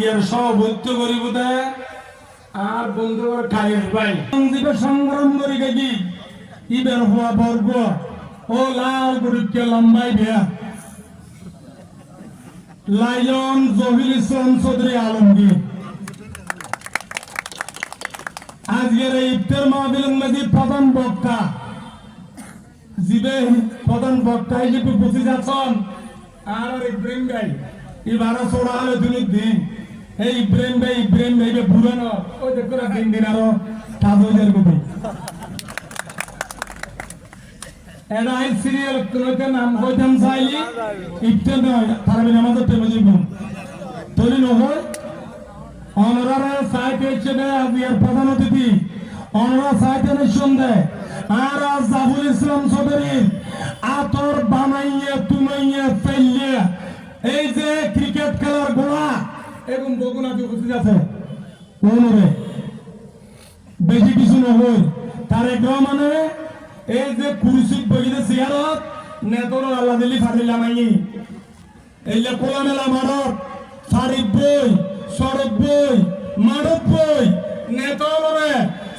আজকের সভাপত্য করিব দেয় আর বন্ধু আর ভাই। সঞ্জীবে সংগ্রাম করি গেছি ইবের হওয়া বর্গ। ও লাল গুরুকে লম্বাই দেয়া লায়ন জহির ইসলাম চৌধুরী আলমগীর। আজকের এই ইফতার মাহফিলের মাঝে প্রধান বক্তা। জিবে প্রধান বক্তা হিসেবে বসে যাচ্ছেন আর ইব্রাহিম ভাই। এবারে সোড়া হলে তুমি দিন এই ইব্রাহিম ভাই ইব্রাহিম ভাই বে বুড়ানো ওই দেখো না, দিন দিন আরও তাজের কবি এটা সিরিয়াল তোমাকে নাম কইতাম চাইলি ইফতার নয় তারা বিনা আমাদের প্রেমে জীবন তৈরি নহয় অনরারে সাহিত্য হিসেবে আজকের প্রধান অতিথি। অনরা সাহিত্য নিঃসন্দেহ। আর আজ জাফর ইসলাম চৌধুরী। আতর বানাইয়ে, তুমাইয়ে ফেললে এই যে ক্রিকেট খেলার গোড়া এবং বগুনা যে উপস্থিত আছে। কোনরে বেশি কিছু নহয় তারে মানে এই যে কুরুসিত বইতে চেয়ারত নেতর আল্লাহ দিলি ফাটিলাম আই এইলে খোলামেলা মাঠত শাড়িত বই, সড়ক বই মাঠত বই নেতলরে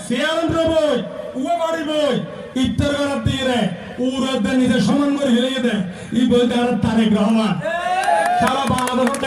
চেয়ারেন্দ্র বই উয়া বই ইত্তর করার দিয়ে উড়ে নিজে সমান করে ফেলে দে ই বই তার তারেক রহমান। সারা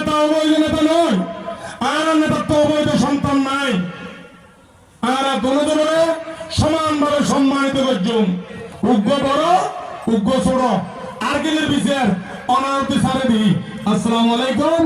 নেতা অবৈধ নেতা নয় আর অবৈধ সন্তান নাই আর সমানভাবে সম্মানিত করছুম উগ্র বড় উগ্র ছোট আর গেলের বিচার অনারতি সারে দিই। আসসালামু আলাইকুম